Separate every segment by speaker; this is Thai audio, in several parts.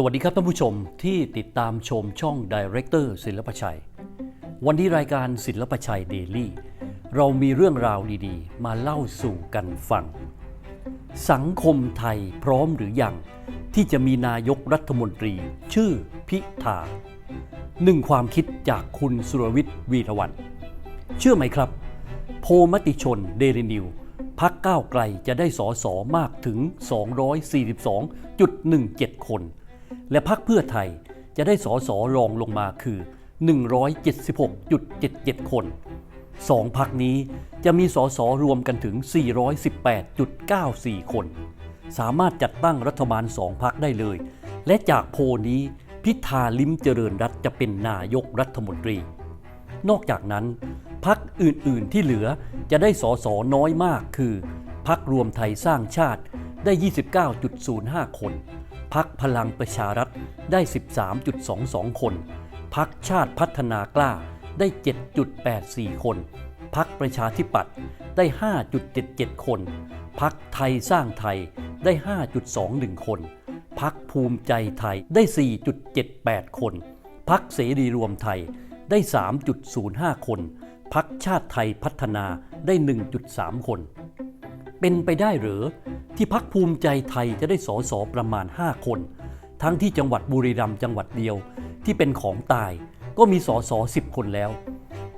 Speaker 1: สวัสดีครับท่านผู้ชมที่ติดตามชมช่อง Director ศิลปชัย วันนี้รายการศิลปชัยเดลี่ เรามีเรื่องราวดีๆ มาเล่าสู่กันฟัง สังคมไทยพร้อมหรือยัง ที่จะมีนายกรัฐมนตรี ชื่อพิธาหนึ่งความคิดจากคุณสุรวิทย์วีรวัน เชื่อไหมครับ โพมติชนเดลินิวพักก้าวไกลจะได้สอสอมากถึง 242.17 คน และพักเพื่อไทยจะได้สอสอรองลงมาคือ 176.77 คน สองพักนี้จะมีสอสอรวมกันถึง 418.94 คน สามารถจัดตั้งรัฐบาลสองพักได้เลย และจากโพลนี้พิธาลิมเจริญรัตจะเป็นนายกรัฐมนตรี นอกจากนั้นพักอื่น ๆ ที่เหลือจะได้สอสอน้อยมากคือพักรวมไทยสร้างชาติได้ 29.05 คน พักพลังประชารัฐได้ 13.22 คน พักชาติพัฒนากล้าได้ 7.84 คน พักประชาธิปัตย์ได้ 5.77 คน พักไทยสร้างไทยได้ 5.21 คน พักภูมิใจไทยได้ 4.78 คน พักเสรีรวมไทยได้ 3.05 คน พักชาติไทยพัฒนาได้ 1.3 คน เป็นไปได้หรือ ที่พักภูมิใจไทยจะได้สอสอประมาณ 5 คน ทั้งที่จังหวัดบุรีรัมย์จังหวัดเดียวที่เป็นของตาย ก็มีสอสอ10 คนแล้ว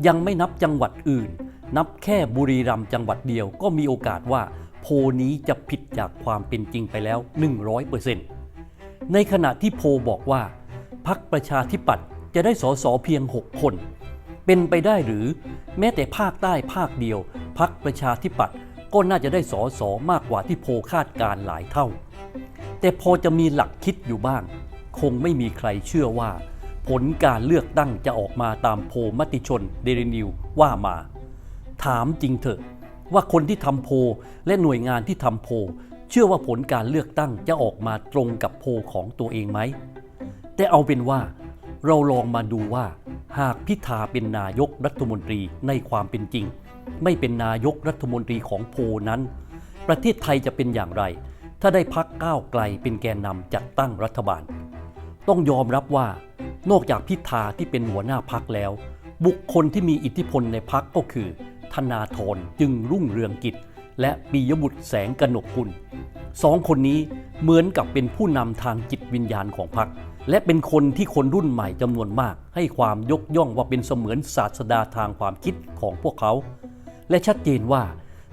Speaker 1: ยังไม่นับจังหวัดอื่น นับแค่บุรีรัมย์จังหวัดเดียวก็มีโอกาสว่า โพนี้จะผิดจากความเป็นจริงไปแล้ว 100%ในขณะที่โพบอกว่าพักประชาธิปัตย์จะได้สอสอเพียง 6 คน เป็นไปได้หรือแม้แต่ภาคใต้ภาคเดียวพักประชาธิปัตย์ ก็น่าจะได้สอสอมากกว่าที่โพคาดการ์หลายเท่า แต่พอจะมีหลักคิดอยู่บ้าง คงไม่มีใครเชื่อว่า ผลการเลือกตั้งจะออกมาตามโพมติชนเดลินิวว่ามา ถามจริงเถอะ ว่าคนที่ทำโพและหน่วยงานที่ทำโพ เชื่อว่าผลการเลือกตั้งจะออกมาตรงกับโพของตัวเองไหม แต่เอาเป็นว่า เราลองมาดูว่า หากพิธาเป็นนายกรัฐมนตรีในความเป็นจริง ไม่เป็นนายกรัฐมนตรีของโพนั้น ประเทศไทยจะเป็นอย่างไร ถ้าได้พักก้าวไกลเป็นแกนนำจัดตั้งรัฐบาล ต้องยอมรับว่านอกจากพิธาที่เป็นหัวหน้าพักแล้ว บุคคลที่มีอิทธิพลในพักก็คือ ธนาธรจึงรุ่งเรืองกิจ และปียบุตรแสงกนกกุลสองคนนี้เหมือนกับเป็นผู้นำทางจิตวิญญาณของพรรคและเป็นคนที่คนรุ่นใหม่จำนวนมาก ให้ความยกย่องว่าเป็นเสมือนศาสดาทางความคิดของพวกเขา และชัดเจนว่า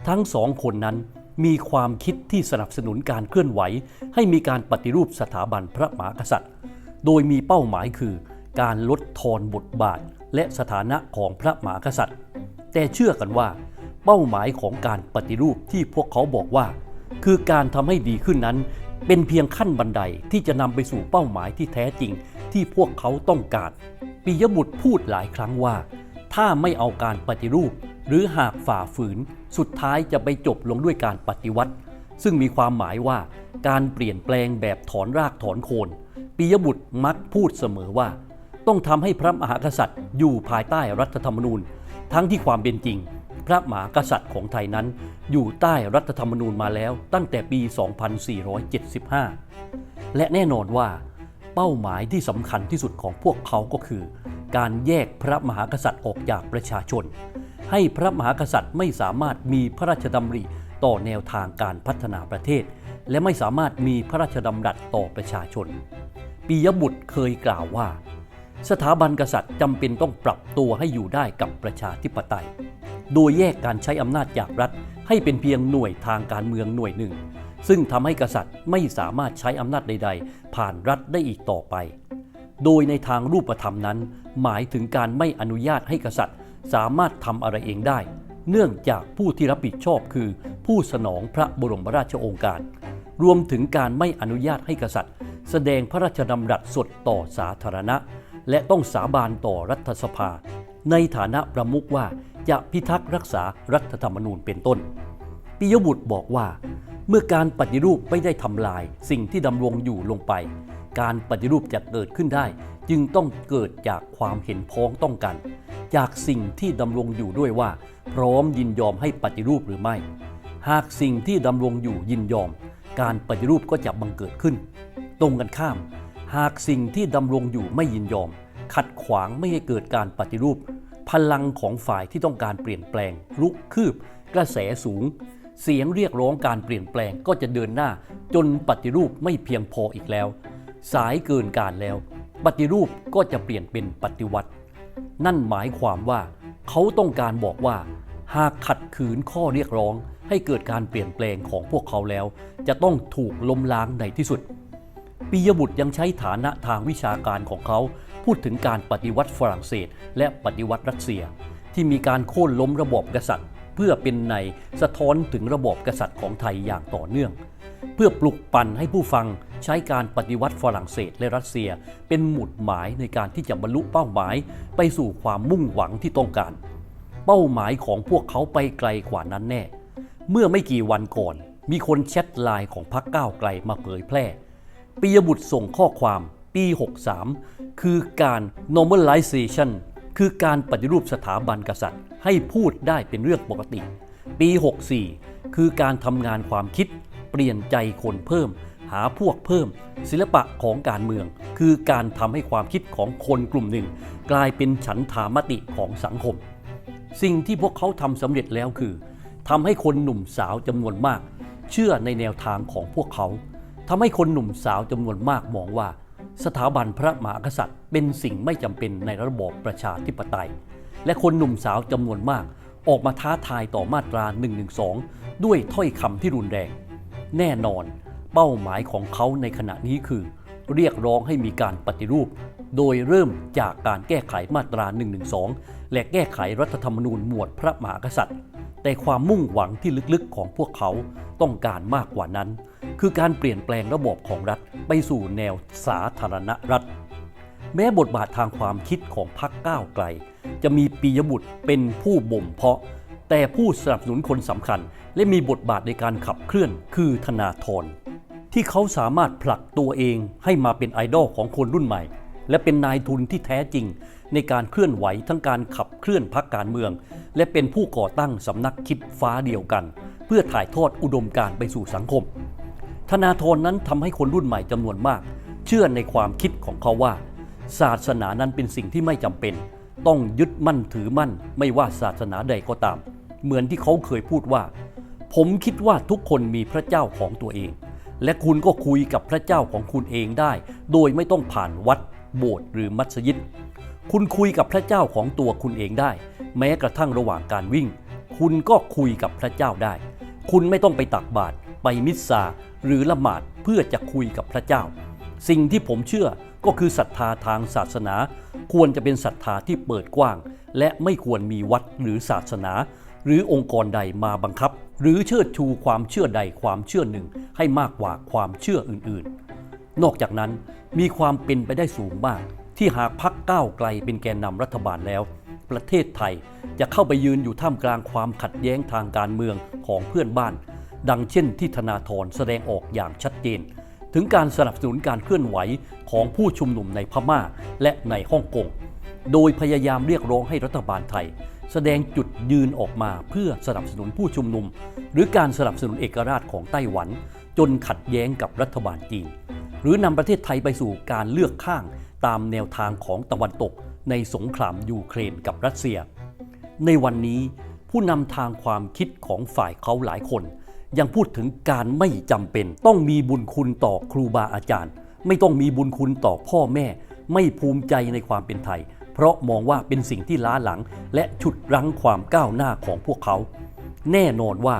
Speaker 1: ทั้งสองคนนั้นมีความคิดที่สนับสนุนการเคลื่อนไหว ให้มีการปฏิรูปสถาบันพระมหากษัตริย์ โดยมีเป้าหมายคือ การลดทอนบทบาทและสถานะของพระมหากษัตริย์ แต่เชื่อกันว่า เป้าหมายของการปฏิรูปที่พวกเขาบอกว่า คือการทำให้ดีขึ้นนั้น เป็นเพียงขั้นบันไดที่จะนำไปสู่เป้าหมายที่แท้จริงที่พวกเขาต้องการปิยบุตรพูดหลายครั้งว่า ถ้าไม่เอาการปฏิรูป หรือหากฝ่าฝืน สุดท้ายจะไปจบลงด้วยการปฏิวัติ ซึ่งมีความหมายว่าการเปลี่ยนแปลงแบบถอนรากถอนโคนปิยบุตรมักพูดเสมอว่า ต้องทำให้พระมหากษัตริย์อยู่ภายใต้รัฐธรรมนูญ ทั้งที่ความเป็นจริง พระมหากษัตริย์ของไทยนั้น อยู่ใต้รัฐธรรมนูญมาแล้วตั้งแต่ปี 2475 และแน่นอนว่า เป้าหมายที่สำคัญที่สุดของพวกเขาก็คือ การแยกพระมหากษัตริย์ออกจากประชาชน ให้พระมหากษัตริย์ไม่สามารถมีพระราชดำริต่อแนวทางการพัฒนาประเทศ และไม่สามารถมีพระราชดำรัสต่อประชาชนปียบุตรเคยกล่าวว่า สถาบันกษัตริย์จำเป็นต้องปรับตัวให้อยู่ได้กับประชาธิปไตย โดยแยกการใช้อำนาจจากรัฐให้เป็นเพียงหน่วยทางการเมืองหน่วยหนึ่ง ซึ่งทำให้กษัตริย์ไม่สามารถใช้อำนาจใด ๆ ผ่านรัฐได้อีกต่อไป โดยในทางรูปธรรมนั้น หมายถึงการไม่อนุญาตให้กษัตริย์ สามารถทำอะไรเองได้ เนื่องจากผู้ที่รับผิดชอบคือ ผู้สนองพระบรมราชโองการ รวมถึงการไม่อนุญาตให้กษัตริย์ แสดงพระราชดำรัสสดต่อสาธารณะ และต้องสาบานต่อรัฐสภา ในฐานะประมุขว่าจะพิทักษ์รักษารัฐธรรมนูญเป็นต้นปิยบุตรบอกว่า เมื่อการปฏิรูปไม่ได้ทำลายสิ่งที่ดำรงอยู่ลงไป การปฏิรูปจะเกิดขึ้นได้ จึงต้องเกิดจากความเห็นพ้องต้องกัน จากสิ่งที่ดำรงอยู่ด้วยว่า พร้อมยินยอมให้ปฏิรูปหรือไม่ หากสิ่งที่ดำรงอยู่ยินยอม การปฏิรูปก็จะบังเกิดขึ้น ตรงกันข้าม หากสิ่งที่ดำรงอยู่ไม่ยินยอม ขัดขวางไม่ให้เกิดการปฏิรูป พลังของฝ่ายที่ต้องการเปลี่ยนแปลง ลุกคืบ กระแสสูงเสียงเรียกร้องการเปลี่ยนแปลงก็จะเดินหน้า จนปฏิรูปไม่เพียงพออีกแล้ว สายเกินการแล้ว ปฏิรูปก็จะเปลี่ยนเป็นปฏิวัติ นั่นหมายความว่า เขาต้องการบอกว่า หากขัดขืนข้อเรียกร้องให้เกิดการเปลี่ยนแปลงของพวกเขาแล้ว จะต้องถูกล้มล้างในที่สุดปิยบุตรยังใช้ฐานะทางวิชาการของเขา พูดถึงการปฏิวัติฝรั่งเศส และปฏิวัติรัสเซีย ที่มีการโค่นล้มระบอบกษัตริย์ เพื่อเป็นในสะท้อนถึงระบอบกษัตริย์ของไทยอย่างต่อเนื่อง เพื่อปลุกปั่นให้ผู้ฟังใช้การปฏิวัติฝรั่งเศสและรัสเซีย เป็นหมุดหมายในการที่จะบรรลุเป้าหมาย ไปสู่ความมุ่งหวังที่ต้องการ เป้าหมายของพวกเขาไปไกลกว่านั้นแน่ เมื่อไม่กี่วันก่อน มีคนแชทไลน์ของพรรคก้าวไกลมาเผยแพร่ปิยบุตรส่งข้อความปี 63 คือการ normalization คือการปฏิรูปสถาบันกษัตริย์ ให้พูดได้เป็นเรื่องปกติ ปี 64 คือการทำงานความคิด เปลี่ยนใจคนเพิ่ม หาพวกเพิ่ม ศิลปะของการเมือง คือการทำให้ความคิดของคนกลุ่มหนึ่ง กลายเป็นฉันทามติของสังคม สิ่งที่พวกเขาทำสำเร็จแล้วคือทำให้คนหนุ่มสาวจำนวนมาก เชื่อในแนวทางของพวกเขาทำให้คนหนุ่มสาวจำนวนมากมองว่า สถาบันพระมหากษัตริย์ เป็นสิ่งไม่จำเป็นในระบอบประชาธิปไตย และคนหนุ่มสาวจำนวนมากออกมาท้าทายต่อมาตรา 112 ด้วยถ้อยคำที่รุนแรง แน่นอน เป้าหมายของเขาในขณะนี้คือ เรียกร้องให้มีการปฏิรูป โดยเริ่มจากการแก้ไขมาตรา 112 และแก้ไขรัฐธรรมนูญหมวดพระมหากษัตริย์ แต่ความมุ่งหวังที่ลึกๆของพวกเขาต้องการมากกว่านั้น คือการเปลี่ยนแปลงระบบของรัฐไปสู่แนวสาธารณรัฐ แม้บทบาททางความคิดของพรรคก้าวไกล จะมีปียบุตรเป็นผู้บ่มเพาะ แต่ผู้สนับสนุนคนสำคัญ และมีบทบาทในการขับเคลื่อนคือธนาธรที่เขาสามารถผลักตัวเองให้มาเป็นไอดอลของคนรุ่นใหม่ และเป็นนายทุนที่แท้จริง ในการเคลื่อนไหวทั้งการขับเคลื่อนพรรคการเมือง และเป็นผู้ก่อตั้งสำนักคิดฟ้าเดียวกัน เพื่อถ่ายทอดอุดมการไปสู่สังคม ธนาธรนั้นทำให้คนรุ่นใหม่จำนวนมาก เชื่อในความคิดของเขาว่า ศาสนานั้นเป็นสิ่งที่ไม่จำเป็น ต้องยึดมั่นถือมั่น ไม่ว่าศาสนาใดก็ตาม เหมือนที่เขาเคยพูดว่า ผมคิดว่าทุกคนมีพระเจ้าของตัวเอง และคุณก็คุยกับพระเจ้าของคุณเองได้ โดยไม่ต้องผ่านวัด โบสถ์หรือมัสยิด คุณคุยกับพระเจ้าของตัวคุณเองได้ แม้กระทั่งระหว่างการวิ่ง คุณก็คุยกับพระเจ้าได้ คุณไม่ต้องไปตักบาตรไปมิสซาหรือละหมาดเพื่อจะคุยกับพระเจ้า สิ่งที่ผมเชื่อ ก็คือศรัทธาทางศาสนา ควรจะเป็นศรัทธาที่เปิดกว้าง และไม่ควรมีวัดหรือศาสนา หรือองค์กรใดมาบังคับ หรือเชิดชูความเชื่อใดความเชื่อหนึ่ง ให้มากกว่าความเชื่ออื่นๆ นอกจากนั้นมีความเป็นไปได้สูงมาก ที่หากพักก้าวไกลเป็นแกนนำรัฐบาลแล้ว ประเทศไทยจะเข้าไปยืนอยู่ท่ามกลางความขัดแย้งทางการเมืองของเพื่อนบ้าน ดังเช่นที่ธนาธรแสดงออกอย่างชัดเจน ถึงการสนับสนุนการเคลื่อนไหวของผู้ชุมนุมในพม่าและในฮ่องกง โดยพยายามเรียกร้องให้รัฐบาลไทย แสดงจุดยืนออกมาเพื่อสนับสนุนผู้ชุมนุม หรือการสนับสนุนเอกราชของไต้หวัน จนขัดแย้งกับรัฐบาลจีน หรือนำประเทศไทยไปสู่การเลือกข้างตามแนวทางของตะวันตกในสงครามยูเครนกับรัสเซีย ในวันนี้ผู้นำทางความคิดของฝ่ายเขาหลายคน ยังพูดถึงการไม่จำเป็น ต้องมีบุญคุณต่อครูบาอาจารย์ ไม่ต้องมีบุญคุณต่อพ่อแม่ ไม่ภูมิใจในความเป็นไทย เพราะมองว่าเป็นสิ่งที่ล้าหลัง และฉุดรั้งความก้าวหน้าของพวกเขา แน่นอนว่า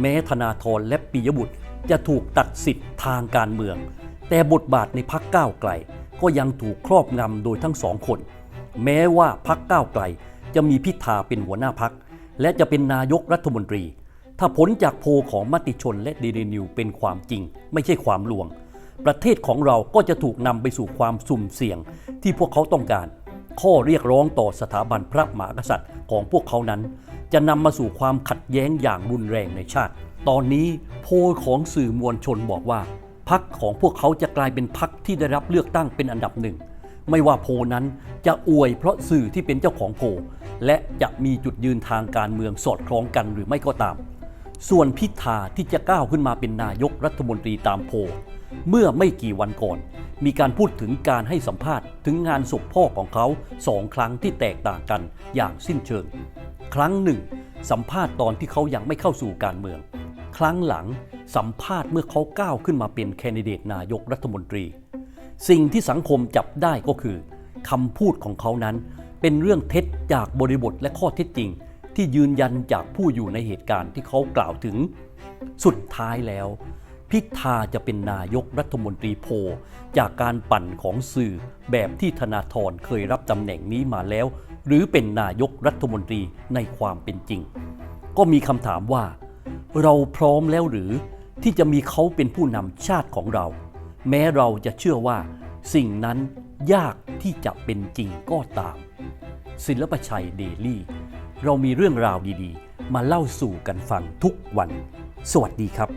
Speaker 1: แม้ธนาธรและปิยบุตรจะถูกตัดสิทธิ์ทางการเมือง แต่บทบาทในพักก้าวไกล ก็ยังถูกครอบงำโดยทั้งสองคน แม้ว่าพักก้าวไกลจะมีพิธาเป็นหัวหน้าพัก และจะเป็นนายกรัฐมนตรี ถ้าผลจากโพลของมติชนและดีเดนิวเป็นความจริง ไม่ใช่ความลวง ประเทศของเราก็จะถูกนำไปสู่ความสุ่มเสี่ยงที่พวกเขาต้องการ ข้อเรียกร้องต่อสถาบันพระมหากษัตริย์ของพวกเขานั้น จะนำมาสู่ความขัดแย้งอย่างรุนแรงในชาติ ตอนนี้โพลของสื่อมวลชนบอกว่าพักของพวกเขาจะกลายเป็นพักที่ได้รับเลือกตั้งเป็นอันดับหนึ่งไม่ว่าโพลนั้นจะอวยเพราะสื่อที่เป็นเจ้าของโพลและจะมีจุดยืนทางการเมืองสอดคล้องกันหรือไม่ก็ตาม ส่วนพิธาที่จะก้าวขึ้นมาเป็นนายกรัฐมนตรีตามโพลเมื่อไม่กี่วันก่อน มีการพูดถึงการให้สัมภาษณ์ถึงงานศพพ่อของเขาสองครั้งที่แตกต่างกันอย่างสิ้นเชิง ครั้งหนึ่ง สัมภาษณ์ตอนที่เขายังไม่เข้าสู่การเมือง ครั้งหลังสัมภาษณ์เมื่อเขาก้าวขึ้นมาเป็นแคนดิเดตนายกรัฐมนตรี สิ่งที่สังคมจับได้ก็คือคำพูดของเขานั้น เป็นเรื่องเท็จจากบริบทและข้อเท็จจริง ที่ยืนยันจากผู้อยู่ในเหตุการณ์ที่เขากล่าวถึง สุดท้ายแล้ว พิธาจะเป็นนายกรัฐมนตรีโพ จากการปั่นของสื่อแบบที่ธนาธรเคยรับตำแหน่งนี้มาแล้ว หรือเป็นนายกรัฐมนตรีในความเป็นจริง ก็มีคำถามว่า เราพร้อมแล้วหรือที่จะมีเขาเป็นผู้นำชาติของเรา แม้เราจะเชื่อว่า สิ่งนั้นยากที่จะเป็นจริงก็ตาม ศิลปชัยเดลี่ เรามีเรื่องราวดีๆ มาเล่าสู่กันฟังทุกวัน สวัสดีครับ